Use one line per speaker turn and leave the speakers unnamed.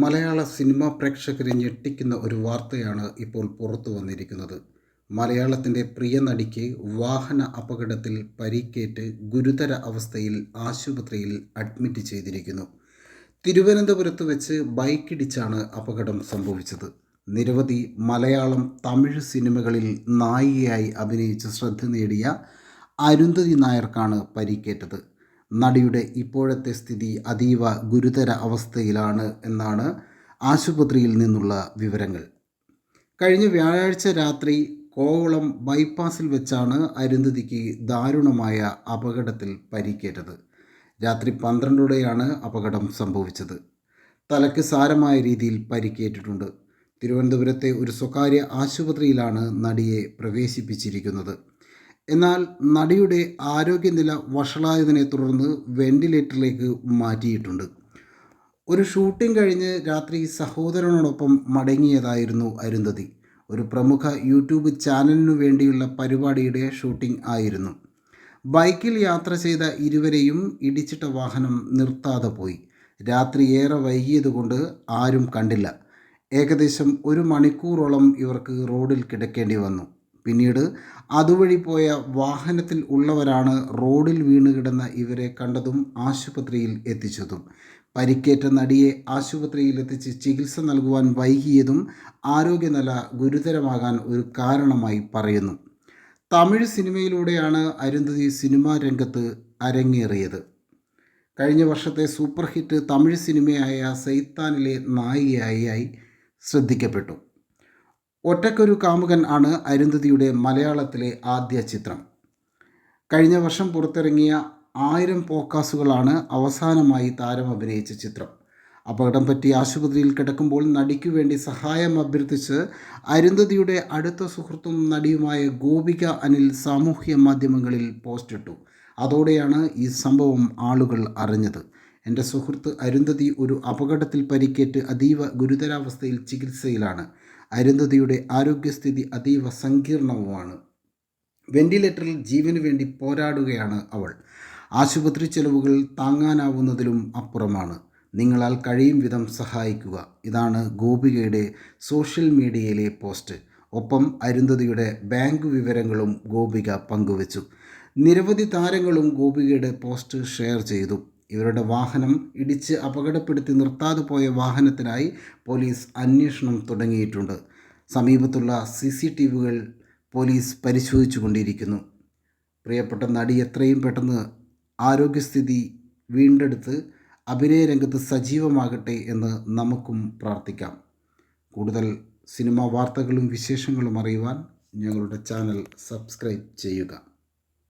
മലയാള cinema പ്രേക്ഷകരെ ഞെട്ടിക്കുന്ന ഒരു വാർത്തയാണ് ഇപ്പോൾ പുറത്തു വന്നിരിക്കുന്നത്. മലയാളത്തിന്റെ പ്രിയ നടിക്ക് വാഹന അപകടത്തിൽ പരിക്കേറ്റ് ഗുരുതര അവസ്ഥയിൽ ആശുപത്രിയിൽ അഡ്മിറ്റ് ചെയ്തിരിക്കുന്നു. തിരുവനന്തപുരത്ത് വെച്ച് ബൈക്കിടിച്ചാണ് അപകടം സംഭവിച്ചത്. നിരവധി മലയാളം തമിഴ് സിനിമകളിൽ നായികയായി അഭിനയിച്ച് ശ്രദ്ധ നേടിയ അരുന്ധതി നായർക്കാണ് പരിക്കേറ്റത്. നടിയുടെ ഇപ്പോഴത്തെ സ്ഥിതി അതീവ ഗുരുതര അവസ്ഥയിലാണ് എന്നാണ് ആശുപത്രിയിൽ നിന്നുള്ള വിവരങ്ങൾ. കഴിഞ്ഞ വ്യാഴാഴ്ച രാത്രി കോവളം ബൈപ്പാസിൽ വെച്ചാണ് അരുന്ധതിക്ക് ദാരുണമായ അപകടത്തിൽ പരിക്കേറ്റത്. രാത്രി പന്ത്രണ്ടോടെയാണ് അപകടം സംഭവിച്ചത്. തലയ്ക്ക് സാരമായ രീതിയിൽ പരിക്കേറ്റിട്ടുണ്ട്. തിരുവനന്തപുരത്തെ ഒരു സ്വകാര്യ ആശുപത്രിയിലാണ് നടിയെ പ്രവേശിപ്പിച്ചിരിക്കുന്നത്. എന്നാൽ നടിയുടെ ആരോഗ്യനില വഷളായതിനെ തുടർന്ന് വെന്റിലേറ്ററിലേക്ക് മാറ്റിയിട്ടുണ്ട്. ഒരു ഷൂട്ടിംഗ് കഴിഞ്ഞ് രാത്രി സഹോദരനോടൊപ്പം മടങ്ങിയതായിരുന്നു അരുന്ധതി. ഒരു പ്രമുഖ യൂട്യൂബ് ചാനലിനു വേണ്ടിയുള്ള പരിപാടിയുടെ ഷൂട്ടിംഗ് ആയിരുന്നു. ബൈക്കിൽ യാത്ര ചെയ്ത ഇരുവരെയും ഇടിച്ചിട്ട വാഹനം നിർത്താതെ പോയി. രാത്രി ഏറെ വൈകിയതുകൊണ്ട് ആരും കണ്ടില്ല. ഏകദേശം ഒരു മണിക്കൂറോളം ഇവർക്ക് റോഡിൽ കിടക്കേണ്ടി വന്നു. പിന്നീട് അതുവഴി പോയ വാഹനത്തിൽ ഉള്ളവരാണ് റോഡിൽ വീണ് കിടന്ന ഇവരെ കണ്ടതും ആശുപത്രിയിൽ എത്തിച്ചതും. പരിക്കേറ്റ നടിയെ ആശുപത്രിയിൽ എത്തിച്ച് ചികിത്സ നൽകുവാൻ വൈകിയതും ആരോഗ്യനില ഗുരുതരമാകാൻ ഒരു കാരണമായി പറയുന്നു. തമിഴ് സിനിമയിലൂടെയാണ് അരുന്ധതി സിനിമാ രംഗത്ത് അരങ്ങേറിയത്. കഴിഞ്ഞ വർഷത്തെ സൂപ്പർ ഹിറ്റ് തമിഴ് സിനിമയായ സൈത്താനിലെ നായികയായി ശ്രദ്ധിക്കപ്പെട്ടു. ഒറ്റക്കൊരു കാമുകൻ ആണ് അരുന്ധതിയുടെ മലയാളത്തിലെ ആദ്യ ചിത്രം. കഴിഞ്ഞ വർഷം പുറത്തിറങ്ങിയ ആയിരം പോക്കാസുകളാണ് അവസാനമായി താരം അഭിനയിച്ച ചിത്രം. അപകടം പറ്റി ആശുപത്രിയിൽ കിടക്കുമ്പോൾ നടിക്കു വേണ്ടി സഹായം അഭ്യർത്ഥിച്ച് അരുന്ധതിയുടെ അടുത്ത സുഹൃത്തും നടിയുമായ ഗോപിക അനിൽ സാമൂഹ്യ മാധ്യമങ്ങളിൽ പോസ്റ്റിട്ടു. അതോടെയാണ് ഈ സംഭവം ആളുകൾ അറിഞ്ഞത്. എന്റെ സുഹൃത്ത് അരുന്ധതി ഒരു അപകടത്തിൽ പരിക്കേറ്റ് അതീവ ഗുരുതരാവസ്ഥയിൽ ചികിത്സയിലാണ്. അരുന്ധതിയുടെ ആരോഗ്യസ്ഥിതി അതീവ സങ്കീർണവുമാണ്. വെന്റിലേറ്ററിൽ ജീവന് വേണ്ടി പോരാടുകയാണ് അവൾ. ആശുപത്രി ചെലവുകൾ താങ്ങാനാവുന്നതിലും അപ്പുറമാണ്. നിങ്ങളാൽ കഴിയും വിധം സഹായിക്കുക. ഇതാണ് ഗോപികയുടെ സോഷ്യൽ മീഡിയയിലെ പോസ്റ്റ്. ഒപ്പം അരുന്ധതിയുടെ ബാങ്ക് വിവരങ്ങളും ഗോപിക പങ്കുവച്ചു. നിരവധി താരങ്ങളും ഗോപികയുടെ പോസ്റ്റ് ഷെയർ ചെയ്തു. ഇവരുടെ വാഹനം ഇടിച്ച് അപകടപ്പെടുത്തി നിർത്താതെ പോയ വാഹനത്തിനായി പോലീസ് അന്വേഷണം തുടങ്ങിയിട്ടുണ്ട്. സമീപത്തുള്ള സി സി ടി വികൾ പോലീസ് പരിശോധിച്ചു കൊണ്ടിരിക്കുന്നു പ്രിയപ്പെട്ട നടി എത്രയും പെട്ടെന്ന് ആരോഗ്യസ്ഥിതി വീണ്ടെടുത്ത് അഭിനയ രംഗത്ത് സജീവമാകട്ടെ എന്ന് നമുക്കും പ്രാർത്ഥിക്കാം. കൂടുതൽ സിനിമാ വാർത്തകളും വിശേഷങ്ങളും അറിയുവാൻ ഞങ്ങളുടെ ചാനൽ സബ്സ്ക്രൈബ് ചെയ്യുക.